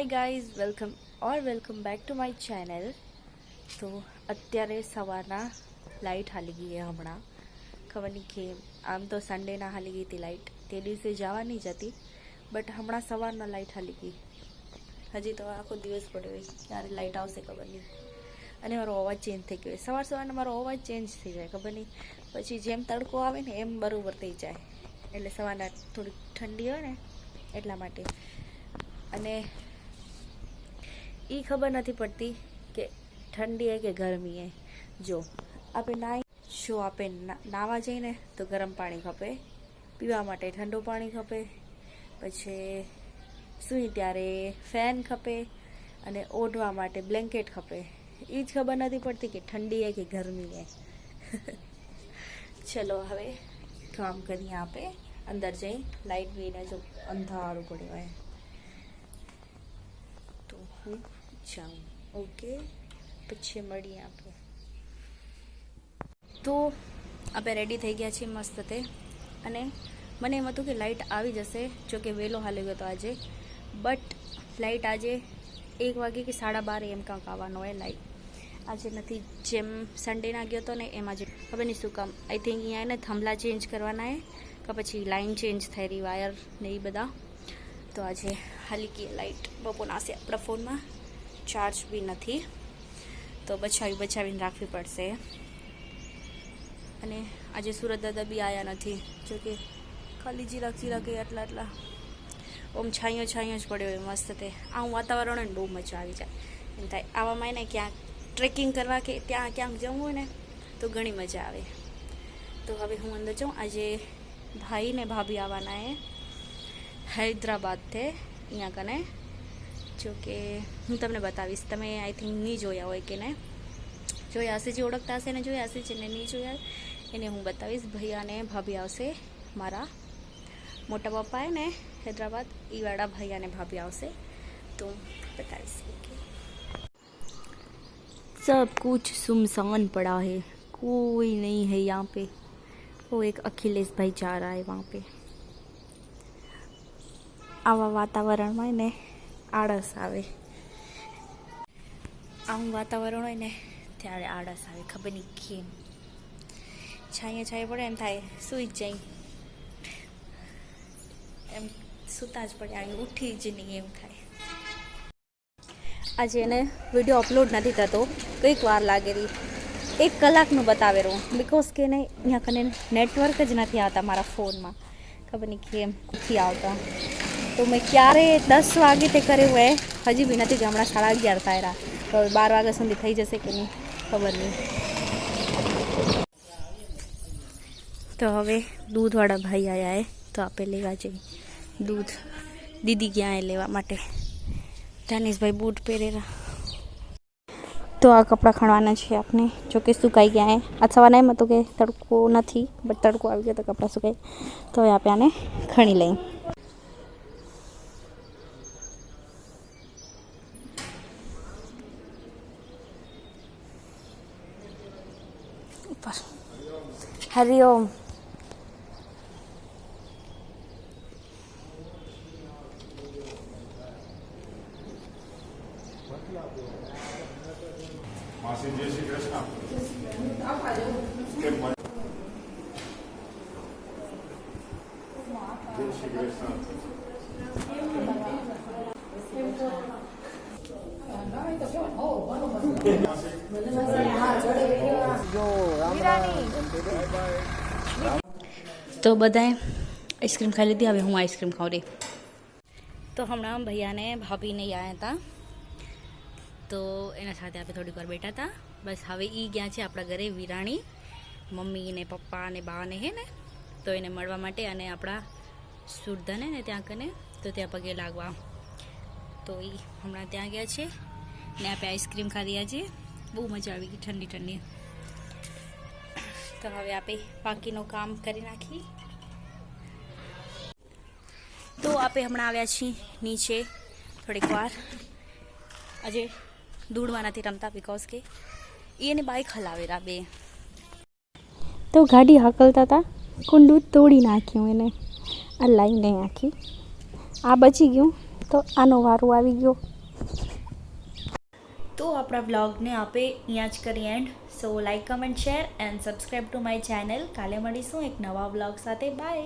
Hi guys welcome or welcome back to my channel તો અત્યારે સવારના લાઇટ હાલી ગઈ હમણાં. ખબર નહીં કે આમ તો સન્ડેના હાલી ગઈ હતી લાઇટ તે દિવસે જવાની જ હતી બટ હમણાં સવારના લાઇટ હાલી ગઈ. હજી તો આખો દિવસ પડ્યો હોય ક્યારે લાઇટ આવશે ખબર નહીં. અને મારો અવાજ ચેન્જ થઈ ગયો સવાર સવારના મારો અવાજ ચેન્જ થઈ જાય, ખબર નહીં. પછી જેમ તડકો આવે ને એમ બરોબર થઈ જાય. એટલે સવારના થોડીક ઠંડી હોય ને, એટલા માટે. અને એ ખબર નથી પડતી કે ઠંડી કે ગરમી જો આપણે નાઈ જો આપણે નાવા જઈને તો ગરમ પાણી ખપે, પીવા માટે ઠંડુ પાણી ખપે, પછી સૂઈ ત્યારે ફેન ખપે અને ઓઢવા માટે બ્લેન્કેટ ખપે. એ જ ખબર નથી પડતી કે ઠંડી કે ગરમી ચલો હવે કામ કરીએ આપે. અંદર જઈ લાઈટ બી જો અંધારું પડ્યું હોય. તો હું જાઉં ઓકે પછી મળીએ આપણે તો આપણે રેડી થઈ ગયા છીએ મસ્ત તે અને મને એમ હતું કે લાઇટ આવી જશે, જો કે વહેલો હાલી ગયો હતો આજે. બટ લાઇટ આજે એક વાગે કે સાડા બાર એમ કાંક આવવાનો હોય લાઇટ આજે નથી. જેમ સન્ડેના ગયો હતો ને એમ આજે ખબર નહીં શું કામ. આઈ થિંક અહીંયા એને થંભલા ચેન્જ કરવાના હે, કે પછી લાઇન ચેન્જ થઈ રહી વાયર ને એ બધા. તો આજે હાલી ગઈ લાઇટ બપોરના આસે આપણા ફોનમાં ચાર્જ બી નથી. તો બચાવી બચાવીને રાખવી પડશે. અને આજે સુરત દાદા બી આવ્યા નથી. જોકે ખાલી જીરાક જીરાક એટલા આટલા ઓમ છાંયો છાંયો જ પડ્યો હોય મસ્ત તે. આવું વાતાવરણ ને બહુ મજા આવી જાય. એમ થાય. આવામાં એને ક્યાંક ટ્રેકિંગ કરવા કે ત્યાં ક્યાંક જવું હોય ને, તો ઘણી મજા આવે. તો હવે હું અંદર જાઉં. આજે ભાઈ ને ભાભી આવવાના એ હૈદરાબાદથી અહીંયા કને જો કે હું તમને બતાવીશ તમે આઈ થિંક નહીં જોયા હોય કે ને જોયા હશે જે ઓળખતા હશે ને જોયા હશે જેને નહીં જોયા એને હું બતાવીશ ભૈયા અને ભાભી આવશે મારા મોટા પપ્પા હે ને હૈદરાબાદ એ વાળા ભૈયા અને ભાભી આવશે તો બતાવીશ ઓકે सब कुछ सुमसान पड़ा है कोई नहीं है यहाँ पे वो एक अखिलेश भाई जा रहा है वहाँ पे આવા વાતાવરણમાં હોય ને આળસ આવે. આવું વાતાવરણ હોય ને, ત્યારે આળસ આવે, ખબર નહીં કેમ. છાંયે છાંયે પડે એમ થાય, સૂઈ જાય. એમ સૂતા જ પડે આવી ઉઠી જ નહીં એમ થાય. આજે એને વીડિયો અપલોડ નથી થતો, કંઈક વાર લાગેલી. એક કલાકનું બતાવેલું બિકોઝ કે નહીં અહીંયા કને નેટવર્ક જ નથી આવતા મારા ફોનમાં ખબર નહીં કેમ નથી આવતા. તો મેં ક્યારે દસ વાગે તે કર્યું હોય હજી બી નથી હમણાં સાડા અગિયાર થાય તો હવે બાર વાગ્યા સુધી થઈ જશે કે નહીં, ખબર નહીં. તો હવે દૂધવાળા ભાઈ આવ્યા એ, તો આપણે લેવા જઈએ દૂધ દીદી ગયા એ લેવા માટે. ધનેશભાઈ બૂટ પહેરેલા. તો આ કપડાં ખણવાના છે આપણે જો કે સુકાઈ ગયા એ. આ સવારના એમ હતું કે તડકો નથી, બટ તડકો આવી ગયો તો કપડાં સુકાઈ. તો હવે આપણે આને ખણી લઈએ. ઉપર હરિઓમ માસી જય શ્રી કૃષ્ણ? જય શ્રી કૃષ્ણ તો બધાએ આઈસ્ક્રીમ ખાઈ લીધી, હવે હું આઈસ્ક્રીમ ખાઉં રહી. તો હમણાં ભૈયાને ભાભીને આવ્યા હતા. તો એના સાથે આપણે થોડીક વાર બેઠા હતા. બસ હવે એ ગયા છે આપણા ઘરે વિરાણી મમ્મી ને પપ્પા ને બા ને હે ને? તો એને મળવા માટે અને આપણા સુરધને ને ત્યાં કને, તો ત્યાં પગે લાગવા. તો એ હમણાં ત્યાં ગયા છે ને આપણે આઈસ્ક્રીમ ખાધી આજે. બહુ મજા આવી ગઈ ઠંડી ઠંડી તો હવે આપણે બાકીનું કામ કરી નાખી તો આપણે હમણાં આવ્યા છીએ નીચે થોડીક વાર. આજે દૂડમાં નથી રમતા બિકોઝ કે એને બાઇક હલાવેલા બે. તો ગાડી હકલતા હતા કુંડું તોડી નાખ્યું એને. આ લાઈને આખી. આ બચી ગયું તો આનો વારો આવી ગયો. તો આપણા વ્લોગને આપે અહીંયા જ કરી and so like comment share and subscribe to my channel કાલે મળીશું એક નવા વ્લોગ સાથે. બાય